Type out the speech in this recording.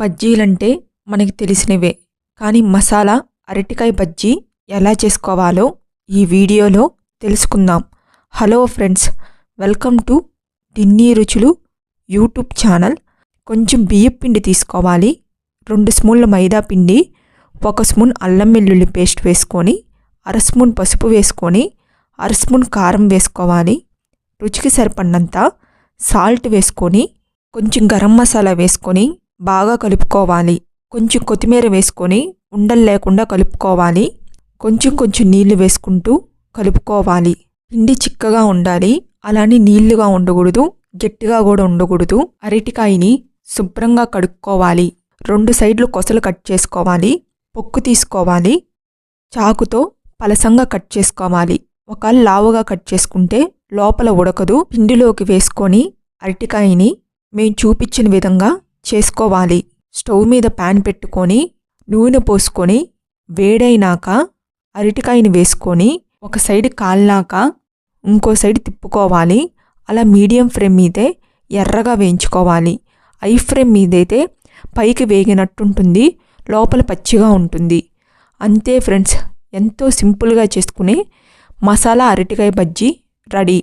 బజ్జీలంటే మనకి తెలిసినవే. కానీ మసాలా అరటికాయ బజ్జీ ఎలా చేసుకోవాలో ఈ వీడియోలో తెలుసుకుందాం. Hello friends welcome to Tinni Ruchulu YouTube channel. కొంచెం బియ్యం పిండి తీసుకోవాలి. రెండు స్పూన్ల మైదా పిండి ఒక స్పూన్ అల్లం వెల్లుల్లి పేస్ట్ వేసుకొని అర స్పూన్ పసుపు వేసుకొని అర స్పూన్ కారం వేసుకోవాలి. రుచికి సరిపడినంత సాల్ట్ వేసుకొని కొంచెం గరం మసాలా వేసుకొని బాగా కలుపుకోవాలి. కొంచెం కొత్తిమీర వేసుకొని ఉండలు లేకుండా కలుపుకోవాలి. కొంచెం కొంచెం నీళ్ళు వేసుకుంటూ కలుపుకోవాలి. పిండి చిక్కగా ఉండాలి. అలానే నీళ్ళుగా ఉండకూడదు. గట్టిగా కూడా ఉండకూడదు. అరటికాయని శుభ్రంగా కడుక్కోవాలి. రెండు సైడ్లు కొసలు కట్ చేసుకోవాలి. పొక్కు తీసుకోవాలి. చాకుతో పలసంగా కట్ చేసుకోవాలి. ఒక లావుగా కట్ చేసుకుంటే లోపల ఉడకదు. పిండిలోకి వేసుకొని అరటికాయని మేము చూపించిన విధంగా చేసుకోవాలి. స్టవ్ మీద ప్యాన్ పెట్టుకొని నూనె పోసుకొని వేడైనాక అరటికాయని వేసుకొని ఒక సైడ్ కాలినాక ఇంకో సైడ్ తిప్పుకోవాలి. అలా మీడియం ఫ్లేమ్ మీదే ఎర్రగా వేయించుకోవాలి. ఐ ఫ్లేమ్ మీదైతే పైకి వేగినట్టుంటుంది లోపల పచ్చిగా ఉంటుంది. అంతే ఫ్రెండ్స్ ఎంతో సింపుల్గా చేసుకునే మసాలా అరటికాయ బజ్జీ రెడీ.